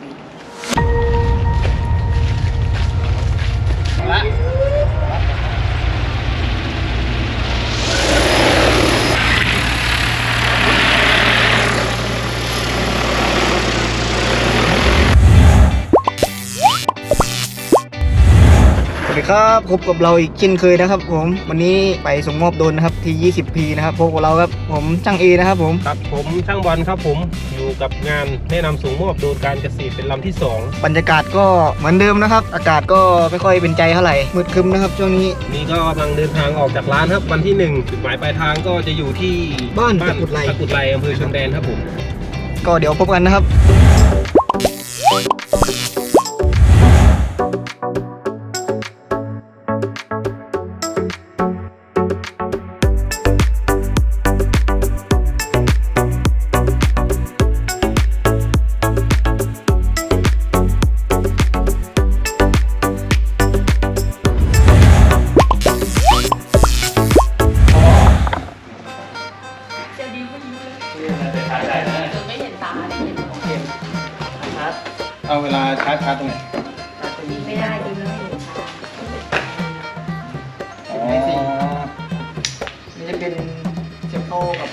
ส ครับพบกับเราอีกเช่นเคยนะครับ ผมวันนี้ไปส่งมอบโดรนนะครับที่ 20P นะครับพบกับเราครับผมช่างเอนะครับผมครับผมช่างบอลครับผมอยู่กับงานแนะนำส่งมอบโดรนการเกษตรเป็นลำที่ บรรยากาศก็เหมือนเดิมนะครับ อากาศก็ไม่ค่อยเป็นใจเท่าไหร่มืดครึ้มนะครับช่วงนี้ 2 นี่ก็กำลังเดินทางออกจากร้านครับวันที่ 1 จุดหมายปลายทางก็จะอยู่ที่บ้านตะกุดไล ตะกุดไลอำเภอชนแดนครับผม ก็เดี๋ยวพบกันนะครับ เอาเวลาชาร์จชาร์จตรงไหนไม่ได้ดูแล้วเห็นตาอ๋อนี่จะเป็นเชฟโตกับ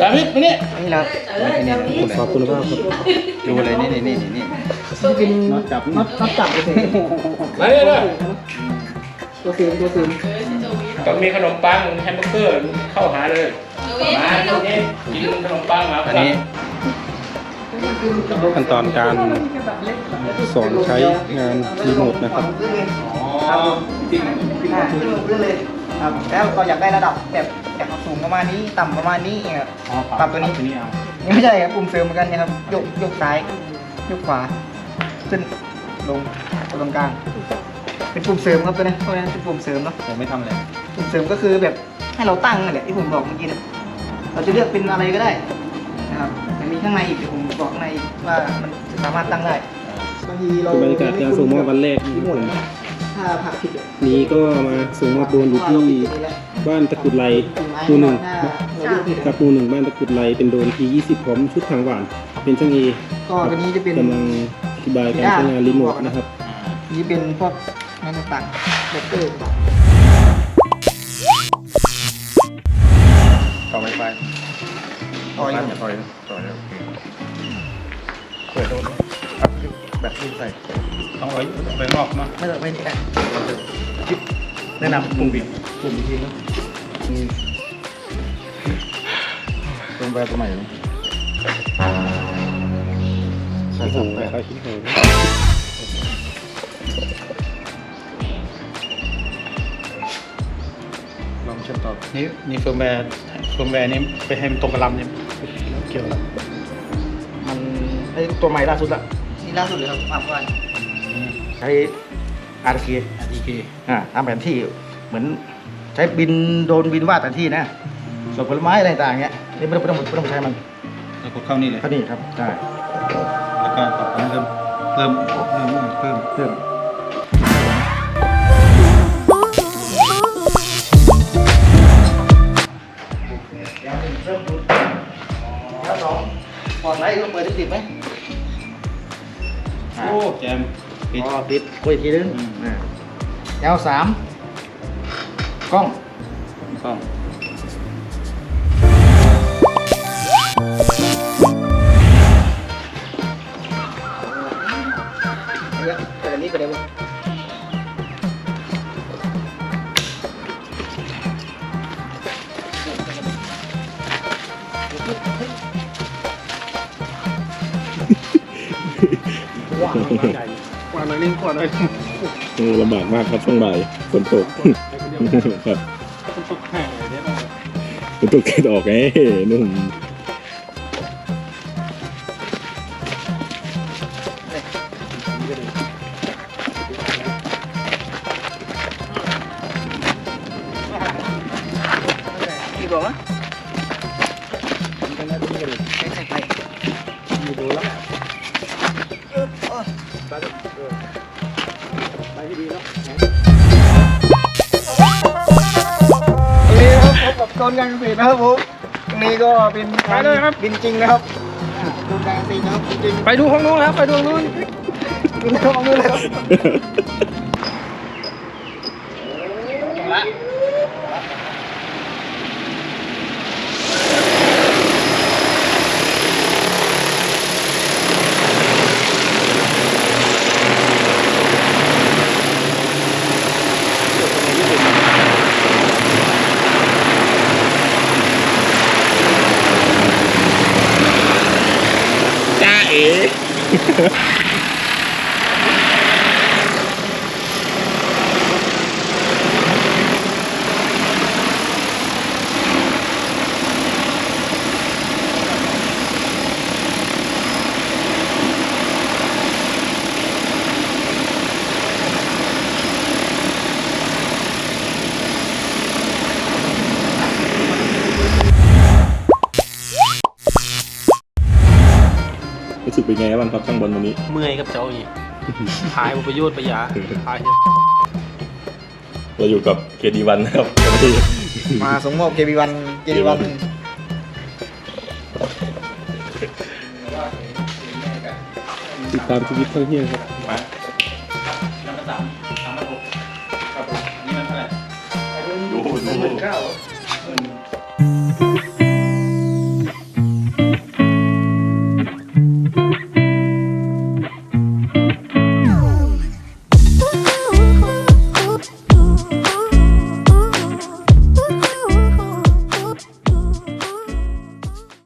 จามิดมาเนี่ยนี่แหละเออเดี๋ยวนี้ขอบคุณครับดูเลยนี่นี่นี่นี่นี่นี่เป็นน็อตจับน็อตน็อตจับเฉยมาเลยเลยๆตัวซึมตัวซึมต้องมีขนมปังแฮมเบอร์เกอร์เข้าหาเลยมาตรงนี้กินขนมปังมาอันนี้ ขั้นตอนการสอนใช้งานรีโมทนะครับครับผมอ่าขึ้นเลยครับแล้วเราอยากได้ระดับแบบแบบสูงประมาณนี้ต่ำประมาณนี้ครับปรับตัวนี้ตัวนี้เอายังไม่ใช่ครับปุ่มเสริมเหมือนกันนะครับยกยกซ้ายยกขวาขึ้นลงตรงกลาง เป็นปุ่มเสริมครับตัวนี้เพราะฉะนั้นเป็นปุ่มเสริมเนาะผมไม่ทำอะไรปุ่มเสริมก็คือแบบให้เราตั้งนั่นแหละที่ผมบอกเมื่อกี้นะเราจะเลือกเป็นอะไรก็ได้นะครับแต่มีข้างในอีกเดี๋ยวผม บอกข้างในอีกว่ามันสามารถตั้งได้บางทีเราบรรยากาศการส่งมอบวันแรกที่หมดถ้าผักผิดอะนี้ก็มาส่งมอบโดรนอยู่ที่บ้านตะกุดไลหมู่หนึ่งถ้าเราเลือกผิดกับหมู่หนึ่งบ้านตะกุดไลเป็นโดรนที20พร้อมชุดทางหวาน เป็นช่างเอก็ตัวนี้จะเป็น กำลังอธิบายการใช้งานรีโมทนะครับ นี่เป็นพวกงานต่างๆเบเกอร์ ต่อไวไฟต่ออยู่ต่อยต่อยเปิดโดนครับแบบที่ใส่ต้องไว้ไปนอกเนาะไม่ต้องไม่ได้แนะนำปุ่มบิดปุ่มทีนะเป็นแบบตัวใหม่เลยใส่สองแบบลองเชื่อมต่อนี่นี่เฟิร์มแวร์เฟิร์มแวร์นี่ไปให้มันตรงกับลำเนี่ยเกี่ยวกับมัน ไอ้ตัวใหม่ล่าสุดละนี่ล่าสุดเลยครับปรับวันใช้ RK อาร์ทีเคอ่าทำแผนที่เหมือนใช้บินโดรนบินวาดแผนที่นะส่วนผลไม้อะไรต่างๆเงี้ยนี่ไม่ต้องไม่ต้องไม่ต้องใช้มันแล้วกดเข้านี่เลย เท่านี้ครับใช่แล้วก็ต่อไปเริ่มเริ่มเริ่มเพิ่มเพิ่มเริ่มดูแล้วสองปอดไลท์ก็เปิดได้ติดไหม โอ้แจมปิด อ๋อปิดกดอีกทีนึงอืม อ่าแนวสามกล้องกล้องเยอะแต่อันนี้ไปได้บ้ ว้าวกว่าหน่อยนึงกว่าหน่อยนึงลำบากมากครับช่วงบ่ายฝนตกครับฝนตกแข่งเลยเนี่ยฝนตกเกิดออกไงนุ่มกี่บอกวะ นี่ครับพบกับโซนการเกษตรนะครับผมตรงนี้ก็เป็นการบินจริงนะครับโซนการเกษตินะครับจริงไปดูห้องนู้นแล้วไปดูห้องนู้นๆดูในห้องนู้นเลยครับ เอ๋ รู้สึกเป็นไงบ้างครับข้างบนวันนี้ เมื่อยกับเจ้าอีกหายประโยชน์ประหยาหายเราอยู่กับเคดีวันนะครับวันนี้มาส่งมอบเกบีวันเกบีวันติดตามชีวิตท่องเที่ยวครับน้ำมันสามสามพันหกครับผมอันนี้มันเท่าไหร่ดูดูหมื่นเก้า